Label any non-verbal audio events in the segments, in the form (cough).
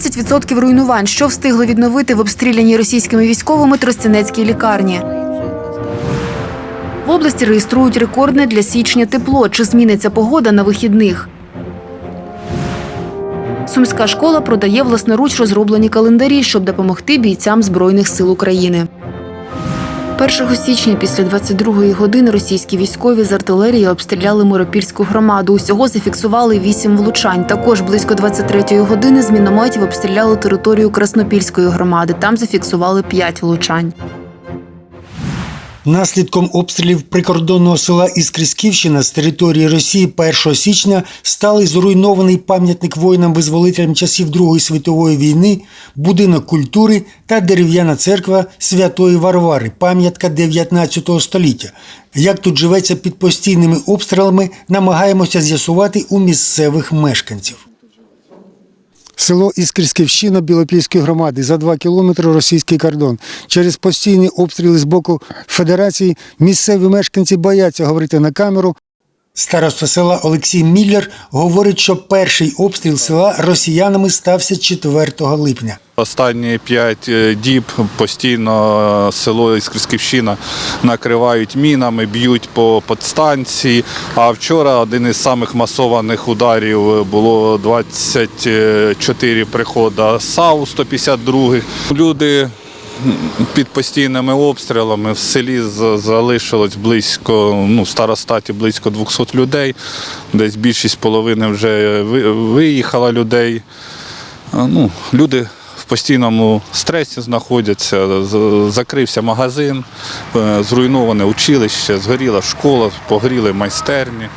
30% руйнувань, що встигло відновити в обстріляній російськими військовими Тростянецькій лікарні. В області реєструють рекордне для січня тепло. Чи зміниться погода на вихідних? Сумська школа продає власноруч розроблені календарі, щоб допомогти бійцям Збройних сил України. 1 січня після 22-ї години російські військові з артилерії обстріляли Миропільську громаду. Усього зафіксували вісім влучань. Також близько 23-ї години з мінометів обстріляли територію Краснопільської громади. Там зафіксували п'ять влучань. Наслідком обстрілів прикордонного села Іскрисківщина з території Росії 1 січня стали зруйнований пам'ятник воїнам-визволителям часів Другої світової війни, будинок культури та дерев'яна церква Святої Варвари, пам'ятка 19 століття. Як тут живеться під постійними обстрілами, намагаємося з'ясувати у місцевих мешканців. Село Іскрівськівщина Білопільської громади за два кілометри російський кордон. Через постійні обстріли з боку Федерації місцеві мешканці бояться говорити на камеру. Староста села Олексій Міллер говорить, що перший обстріл села росіянами стався 4 липня. Останні п'ять е, діб постійно е, село Іскрівськівщина накривають мінами, б'ють по подстанції. А вчора один із самих масованих ударів було 24 приходи САУ 152. Люди під постійними обстрілами в селі залишилось близько, ну, старостаті близько 200 людей. Десь більшість половини вже виїхала людей. Ну, люди в постійному стресі знаходяться. Закрився магазин, е, зруйноване училище, згоріла школа, погоріли майстерні.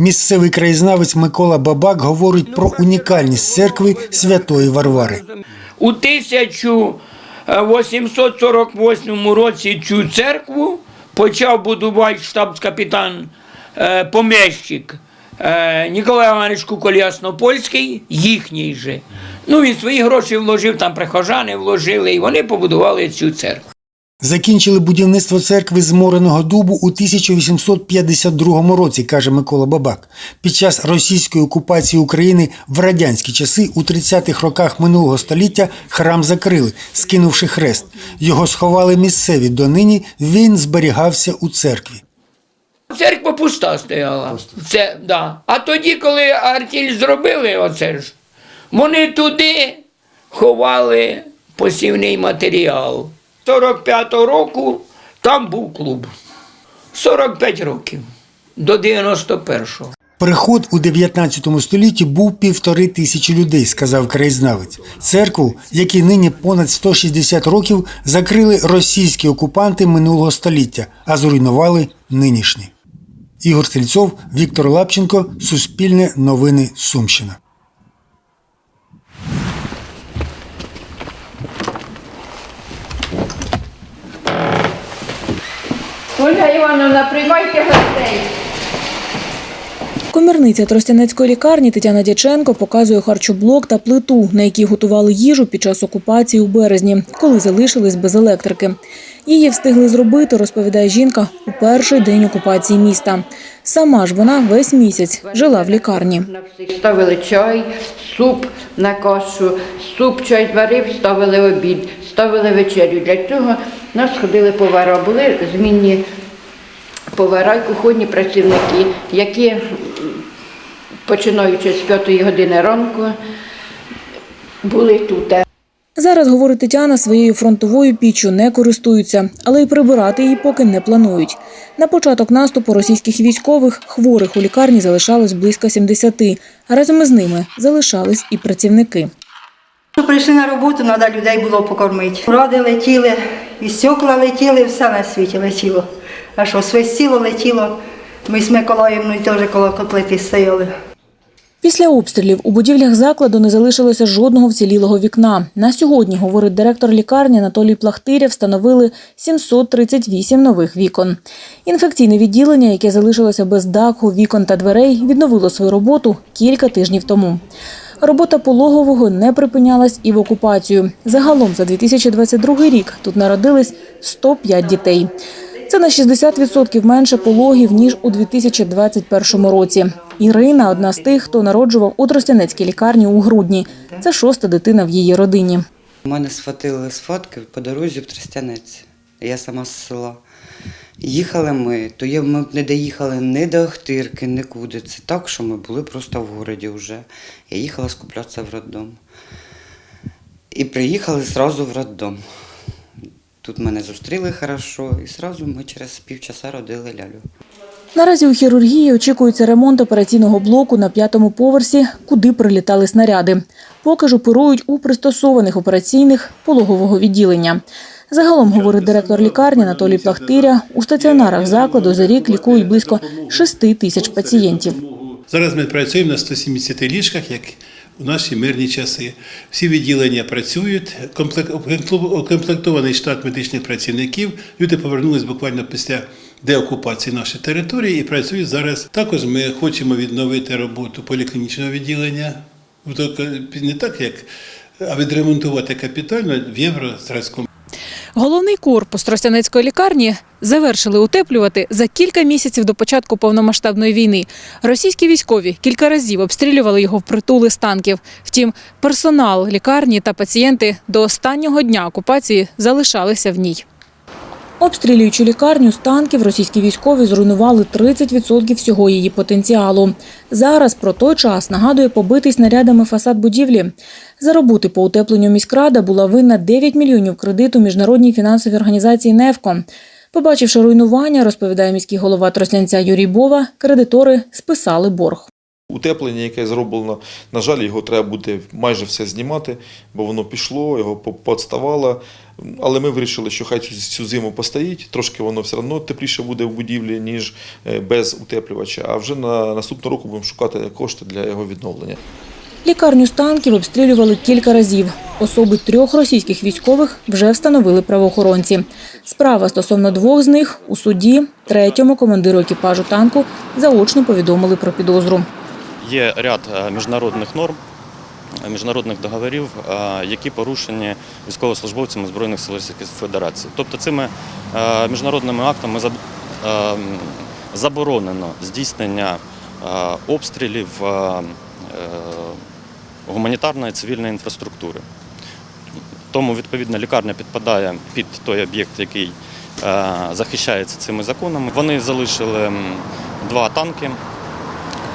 Місцевий краєзнавець Микола Бабак говорить про унікальність церкви Святої Варвари. У 1848 році цю церкву почав будувати штабс-капітан е, помещик е, Ніколай Іванович Куколь їхній же. Ну, він свої гроші вложив, там прихожани вложили, і вони побудували цю церкву. Закінчили будівництво церкви з Мореного дубу у 1852 році, каже Микола Бабак. Під час російської окупації України в радянські часи у 30-х роках минулого століття храм закрили, скинувши хрест. Його сховали місцеві. Донині він зберігався у церкві. Церква пуста стояла. Це, да. А тоді, коли артіль зробили оце ж, вони туди ховали посівний матеріал. 45-го року там був клуб. 45 років до 91-го. Приход у 19 столітті був півтори тисячі людей, сказав краєзнавець. Церкву, якій нині понад 160 років, закрили російські окупанти минулого століття, а зруйнували нинішні. Ігор Стрільцов, Віктор Лапченко, Суспільне новини Сумщина. Ольга Івановна, приймайте гостей. Комірниця Тростянецької лікарні Тетяна Дяченко показує харчоблок та плиту, на якій готували їжу під час окупації у березні, коли залишились без електрики. Її встигли зробити, розповідає жінка, у перший день окупації міста. Сама ж вона весь місяць жила в лікарні. Ставили чай, суп на кашу, суп, чай зварив, ставили обід, ставили вечерю. Для цього нас ходили повара, були змінні повара і кухонні працівники, які, починаючи з п'ятої години ранку, були тут. Зараз, говорить Тетяна, своєю фронтовою піччю не користуються, але й прибирати її поки не планують. На початок наступу російських військових хворих у лікарні залишалось близько 70, а разом із ними залишались і працівники. Прийшли на роботу, треба людей було покормити. Ради летіли, і стекла летіли, все на світі летіло. А що, свистіло летіло. Ми з Миколаївною теж коло котлети стояли. Після обстрілів у будівлях закладу не залишилося жодного вцілілого вікна. На сьогодні, говорить директор лікарні Анатолій Плахтиря, встановили 738 нових вікон. Інфекційне відділення, яке залишилося без даху, вікон та дверей, відновило свою роботу кілька тижнів тому. Робота пологового не припинялась і в окупацію. Загалом за 2022 рік тут народились 105 дітей. Це на 60% менше пологів ніж у 2021 році. Ірина одна з тих, хто народжував у Тростянецькій лікарні у грудні. Це шоста дитина в її родині. Мене схватили з фотки по дорозі в Тростянець. Я сама з села. Їхали ми, то ми не доїхали ні до Охтирки, нікуди. Це так, що ми були просто в городі вже. Я їхала скуплятися в роддом. І приїхали одразу в роддом. Тут мене зустріли хорошо, і одразу ми через півчаса родили лялю. Наразі у хірургії очікується ремонт операційного блоку на п'ятому поверсі, куди прилітали снаряди. Поки ж оперують у пристосованих операційних пологового відділення. Загалом, говорить директор лікарні Анатолій Плахтиря, у стаціонарах закладу за рік лікують близько 6 тисяч пацієнтів. Зараз ми працюємо на 170 ліжках, як у наші мирні часи. Всі відділення працюють, комплек- укомплектований штат медичних працівників. Люди повернулись буквально після деокупації нашої території і працюють зараз. Також ми хочемо відновити роботу поліклінічного відділення. Не так, як а відремонтувати капітально в єврозразку. Головний корпус Тростянецької лікарні завершили утеплювати за кілька місяців до початку повномасштабної війни. Російські військові кілька разів обстрілювали його впритули з танків. Втім, персонал лікарні та пацієнти до останнього дня окупації залишалися в ній. Обстрілюючи лікарню з танків, російські військові зруйнували 30% всього її потенціалу. Зараз про той час нагадує побитий снарядами фасад будівлі. За роботи по утепленню міськрада була винна 9 мільйонів кредиту міжнародній фінансовій організації «Невко». Побачивши руйнування, розповідає міський голова Троснянця Юрій Бова, кредитори списали борг. Утеплення, яке зроблено, на жаль, його треба буде майже все знімати, бо воно пішло, його по- подставало. Але ми вирішили, що хай цю, цю зиму постоїть, трошки воно все одно тепліше буде в будівлі, ніж е, без утеплювача. А вже на наступного року будемо шукати кошти для його відновлення. Лікарню з танків обстрілювали кілька разів. Особи трьох російських військових вже встановили правоохоронці. Справа стосовно двох з них у суді, третьому командиру екіпажу танку заочно повідомили про підозру. Є ряд е, міжнародних норм, е, міжнародних договорів, е, які порушені військовослужбовцями Збройних сил Російської Федерації. Тобто цими міжнародними актами е, заборонено здійснення обстрілів е, е, гуманітарної цивільної інфраструктури. Тому відповідно лікарня підпадає під той об'єкт, який е, захищається цими законами. Вони залишили два танки.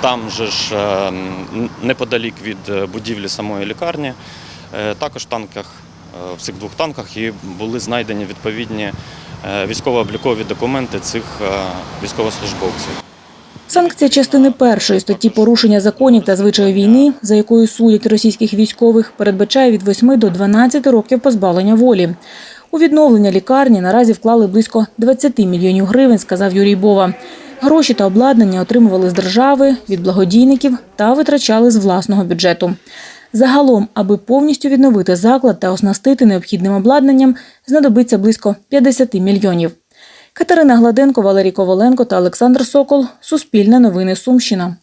Там же ж е, неподалік від е, будівлі самої лікарні. Також в танках, в цих двох танках і були знайдені відповідні військово-облікові документи цих військовослужбовців. Санкція частини першої статті порушення законів та звичаю війни, за якою судять російських військових, передбачає від 8 до 12 років позбавлення волі. У відновлення лікарні наразі вклали близько 20 мільйонів гривень, сказав Юрій Бова. Гроші та обладнання отримували з держави, від благодійників та витрачали з власного бюджету. Загалом, аби повністю відновити заклад та оснастити необхідним обладнанням, знадобиться близько 50 мільйонів. Катерина Гладенко, Валерій Коваленко та Олександр Сокол. Суспільне новини Сумщина.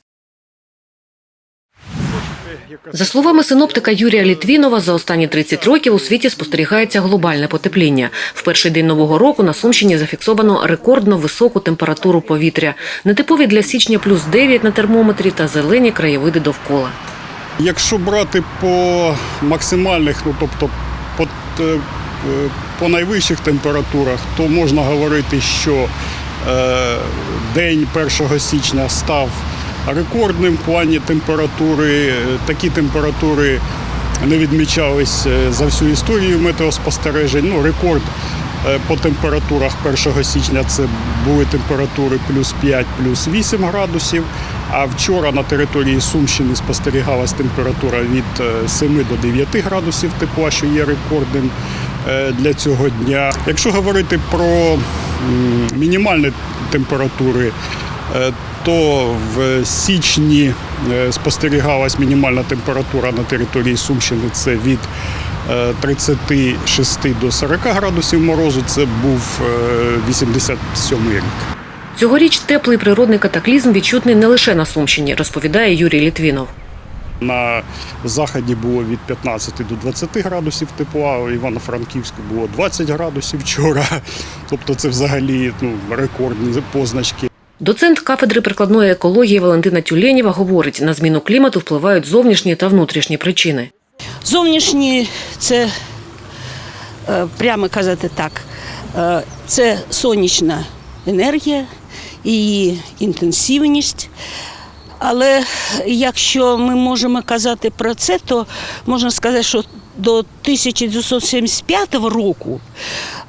За словами синоптика Юрія Літвінова, за останні 30 років у світі спостерігається глобальне потепління. В перший день нового року на Сумщині зафіксовано рекордно високу температуру повітря. Нетипові для січня плюс 9 на термометрі та зелені краєвиди довкола. Якщо брати по максимальних, ну тобто по, е, по найвищих температурах, то можна говорити, що е, день 1 січня став рекордним в плані температури. Е, Такі температури не відмічались е, за всю історію метеоспостережень. Ну, рекорд е, по температурах 1 січня це були температури плюс 5, плюс 8 градусів. А вчора на території Сумщини спостерігалась температура від е, 7 до 9 градусів тепла, що є рекордним е, для цього дня. Якщо говорити про мінімальні температури, е, то в січні е, спостерігалась мінімальна температура на території Сумщини. Це від е, 36 до 40 градусів морозу. Це був е, 87 рік. Цьогоріч теплий природний катаклізм відчутний не лише на Сумщині, розповідає Юрій Літвінов. На заході було від 15 до 20 градусів тепла, в Івано-Франківську було 20 градусів вчора. (laughs) Тобто це взагалі ну, рекордні позначки. Доцент кафедри прикладної екології Валентина Тюленєва говорить, на зміну клімату впливають зовнішні та внутрішні причини. Зовнішні це, е, прямо казати так, е, це сонячна енергія, її інтенсивність. Але якщо ми можемо казати про це, то можна сказати, що до 1975 року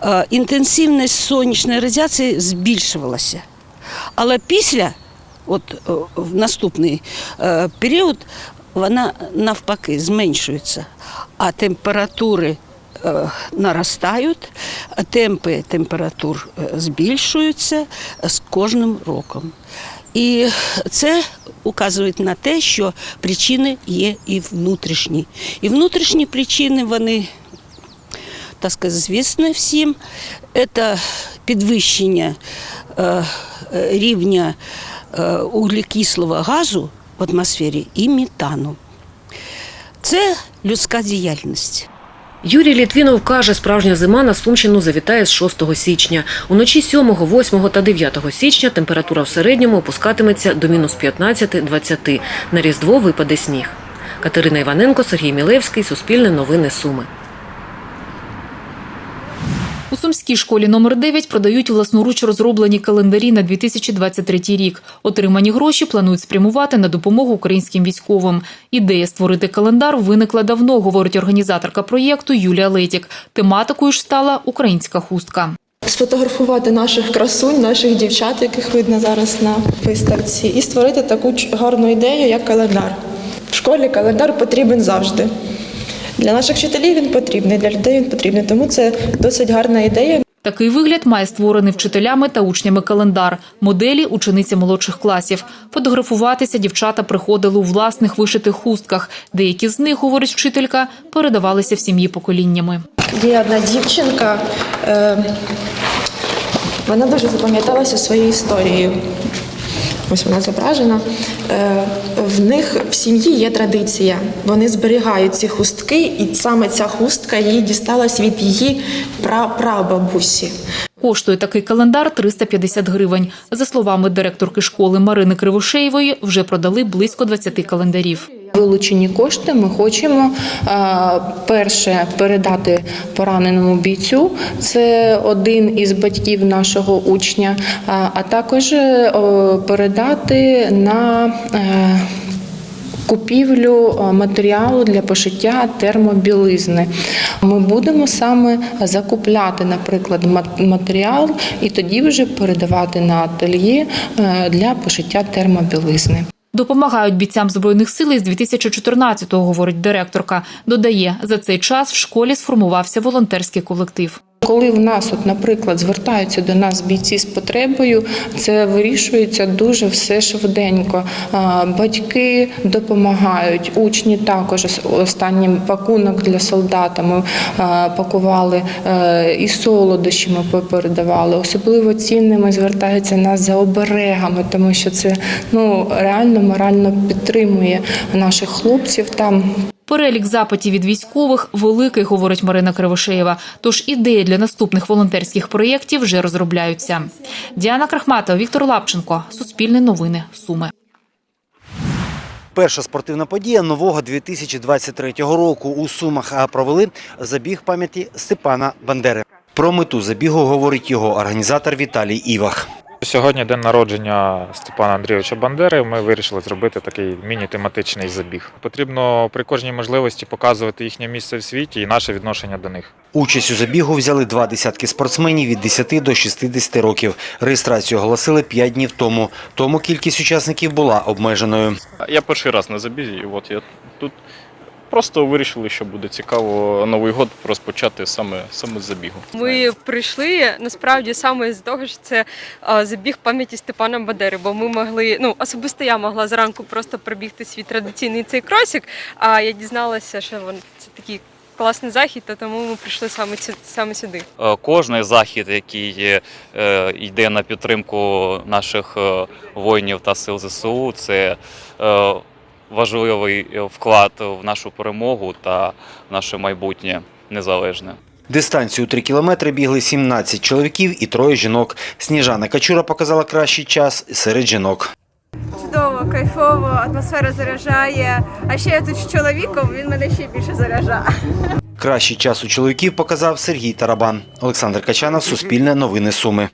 е, інтенсивність сонячної радіації збільшувалася. Але після, от е, в наступний е, період, вона навпаки зменшується, а температури наростають, темпи температур збільшуються з кожним роком. І це указує на те, що причини є і внутрішні. І внутрішні причини вони так сказати, звісне всім. Це підвищення е, рівня е, углекислого газу в атмосфері і метану. Це людська діяльність. Юрій Літвінов каже, справжня зима на Сумщину завітає з 6 січня. Уночі 7, 8 та 9 січня температура в середньому опускатиметься до мінус 15-20. На Різдво випаде сніг. Катерина Іваненко, Сергій Мілевський, Суспільне новини Суми. Сумській школі номер 9 продають власноруч розроблені календарі на 2023 рік. Отримані гроші планують спрямувати на допомогу українським військовим. Ідея створити календар виникла давно, говорить організаторка проєкту Юлія Летік. Тематикою ж стала українська хустка. Сфотографувати наших красунь, наших дівчат, яких видно зараз на виставці, і створити таку гарну ідею, як календар. В школі календар потрібен завжди. Для наших вчителів він потрібний, для людей він потрібний. Тому це досить гарна ідея. Такий вигляд має створений вчителями та учнями календар. Моделі учениці молодших класів. Фотографуватися дівчата приходили у власних вишитих хустках. Деякі з них, говорить вчителька, передавалися в сім'ї поколіннями. Є одна дівчинка, е, вона дуже запам'яталася своєю історією. Ось вона зображена. Е, В них в сім'ї є традиція. Вони зберігають ці хустки, і саме ця хустка їй дісталась від її прапрабабусі. Коштує такий календар 350 гривень. За словами директорки школи Марини Кривошеєвої, вже продали близько 20 календарів. Вилучені кошти ми хочемо е, перше передати пораненому бійцю. Це один із батьків нашого учня, а- також е, передати на е, Купівлю матеріалу для пошиття термобілизни. Ми будемо саме закупляти, наприклад, мат- матеріал і тоді вже передавати на ательє для пошиття термобілизни. Допомагають бійцям збройних сил із 2014-го, говорить директорка. Додає, за цей час в школі сформувався волонтерський колектив. Коли в нас, от, наприклад, звертаються до нас бійці з потребою, це вирішується дуже все швиденько. Батьки допомагають, учні також. Ос- Останній пакунок для солдата ми пакували е, і солодощі ми передавали. Особливо цінними звертаються нас за оберегами, тому що це ну реально морально підтримує наших хлопців там. Перелік запитів від військових великий, говорить Марина Кривошеєва. Тож ідеї для наступних волонтерських проєктів вже розробляються. Діана Крахматова, Віктор Лапченко, Суспільне новини, Суми. Перша спортивна подія нового 2023 року у Сумах провели забіг пам'яті Степана Бандери. Про мету забігу говорить його організатор Віталій Івах. Сьогодні день народження Степана Андрійовича Бандери. Ми вирішили зробити такий міні-тематичний забіг. Потрібно при кожній можливості показувати їхнє місце в світі і наше відношення до них. Участь у забігу взяли два десятки спортсменів від 10 до 60 років. Реєстрацію оголосили 5 днів тому. Тому кількість учасників була обмеженою. Я перший раз на забізі, і от я тут просто вирішили, що буде цікаво Новий год розпочати саме, саме з забігу. Ми прийшли насправді саме з того, що це а, забіг пам'яті Степана Бандери, бо ми могли, ну особисто я могла зранку просто пробігти свій традиційний цей кросік, а я дізналася, що вон це такий класний захід, та тому ми прийшли саме ці- саме сюди. Е, Кожний захід, який е, йде на підтримку наших е, воїнів та сил ЗСУ, це е, важливий е, вклад в нашу перемогу та в наше майбутнє незалежне. Дистанцію 3 кілометри бігли 17 чоловіків і троє жінок. Сніжана Качура показала кращий час серед жінок. Чудово, кайфово, атмосфера заряджає. А ще я тут з чоловіком, він мене ще більше заряджає. Кращий час у чоловіків показав Сергій Тарабан. Олександр Качанов, Суспільне новини Суми.